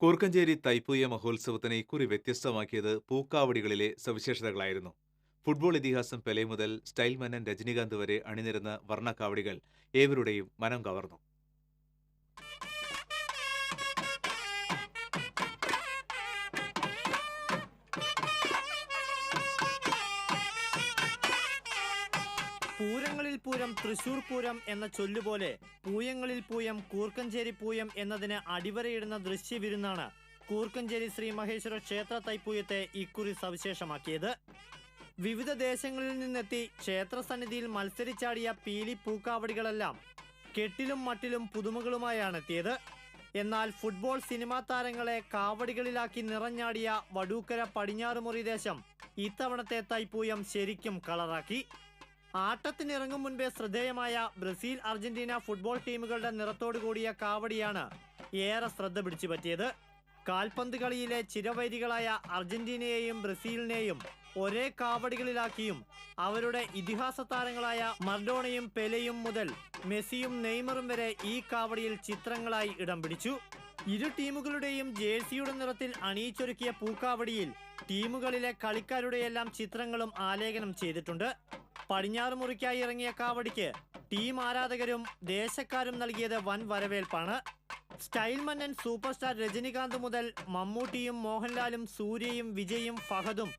കൂർക്കഞ്ചേരി തൈപ്പൂയ മഹോത്സവത്തിനെ ഇക്കുറി വ്യത്യസ്തമാക്കിയത് പൂക്കാവടികളിലെ സവിശേഷതകളായിരുന്നു. ഫുട്ബോൾ ഇതിഹാസം പെലെ മുതൽ സ്റ്റൈൽ മന്നൻ രജനീകാന്ത് വരെ അണിനിരന്ന വർണക്കാവടികൾ ഏവരുടെയും മനം കവർന്നു. പൂരങ്ങളിൽ പൂരം തൃശൂർ പൂരം എന്ന ചൊല്ലുപോലെ പൂയങ്ങളിൽ പൂയം കൂർക്കഞ്ചേരി പൂയം എന്നതിന് അടിവരയിടുന്ന ദൃശ്യവിരുന്നാണ് കൂർക്കഞ്ചേരി ശ്രീ മഹേശ്വര ക്ഷേത്ര തൈപ്പൂയത്തെ ഇക്കുറി സവിശേഷമാക്കിയത്. വിവിധ ദേശങ്ങളിൽ നിന്നെത്തി ക്ഷേത്രസന്നിധിയിൽ മത്സരിച്ചാടിയ പീലി പൂക്കാവടികളെല്ലാം കെട്ടിലും മട്ടിലും പുതുമകളുമായാണ് എത്തിയത്. എന്നാൽ ഫുട്ബോൾ സിനിമാ താരങ്ങളെ കാവടികളിലാക്കി നിറഞ്ഞാടിയ വടൂക്കര പടിഞ്ഞാറുമുറി ദേശം ഇത്തവണത്തെ തൈപ്പൂയം ശരിക്കും കളറാക്കി. ആട്ടത്തിനിറങ്ങും മുൻപേ ശ്രദ്ധേയമായ ബ്രസീൽ അർജന്റീന ഫുട്ബോൾ ടീമുകളുടെ നിറത്തോടു കൂടിയ കാവടിയാണ് ഏറെ ശ്രദ്ധ പിടിച്ചു പറ്റിയത് കാൽപന്ത് കളിയിലെ ചിരവൈരികളായ അർജന്റീനയെയും ബ്രസീലിനെയും ഒരേ കാവടികളിലാക്കിയും അവരുടെ ഇതിഹാസ താരങ്ങളായ മർഡോണയും പെലെയും മുതൽ മെസ്സിയും നെയ്മറും വരെ ഈ കാവടിയിൽ ചിത്രങ്ങളായി ഇടം പിടിച്ചു. ഇരു ടീമുകളുടെയും ജേഴ്സിയുടെ നിറത്തിൽ അണിയിച്ചൊരുക്കിയ പൂക്കാവടിയിൽ ടീമുകളിലെ കളിക്കാരുടെയെല്ലാം ചിത്രങ്ങളും ആലേഖനം ചെയ്തിട്ടുണ്ട്. പടിഞ്ഞാറ് മുറിക്കായി ഇറങ്ങിയ കാവടിക്ക് ടീം ആരാധകരും ദേശക്കാരും നൽകിയത് വൻ വരവേൽപ്പാണ്. സ്റ്റൈൽ മന്നൻ സൂപ്പർ സ്റ്റാർ രജനികാന്ത് മുതൽ മമ്മൂട്ടിയും മോഹൻലാലും സൂര്യയും വിജയും ഫഹദും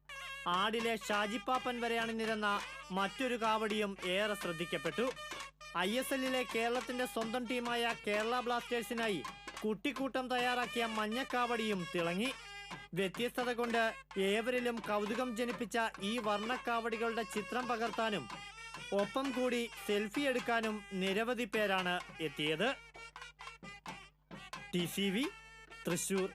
ആടിലെ ഷാജിപ്പാപ്പൻ വരെ അണിനിരന്ന മറ്റൊരു കാവടിയും ഏറെ ശ്രദ്ധിക്കപ്പെട്ടു. ഐ എസ് എല്ലിലെ കേരളത്തിന്റെ സ്വന്തം ടീമായ കേരള ബ്ലാസ്റ്റേഴ്സിനായി കുട്ടിക്കൂട്ടം തയ്യാറാക്കിയ മഞ്ഞക്കാവടിയും തിളങ്ങി. വ്യത്യസ്തത കൊണ്ട് ഏവരിലും കൗതുകം ജനിപ്പിച്ച ഈ വർണക്കാവടികളുടെ ചിത്രം പകർത്താനും ഒപ്പം കൂടി സെൽഫി എടുക്കാനും നിരവധി പേരാണ് എത്തിയത്. T C V Thrissur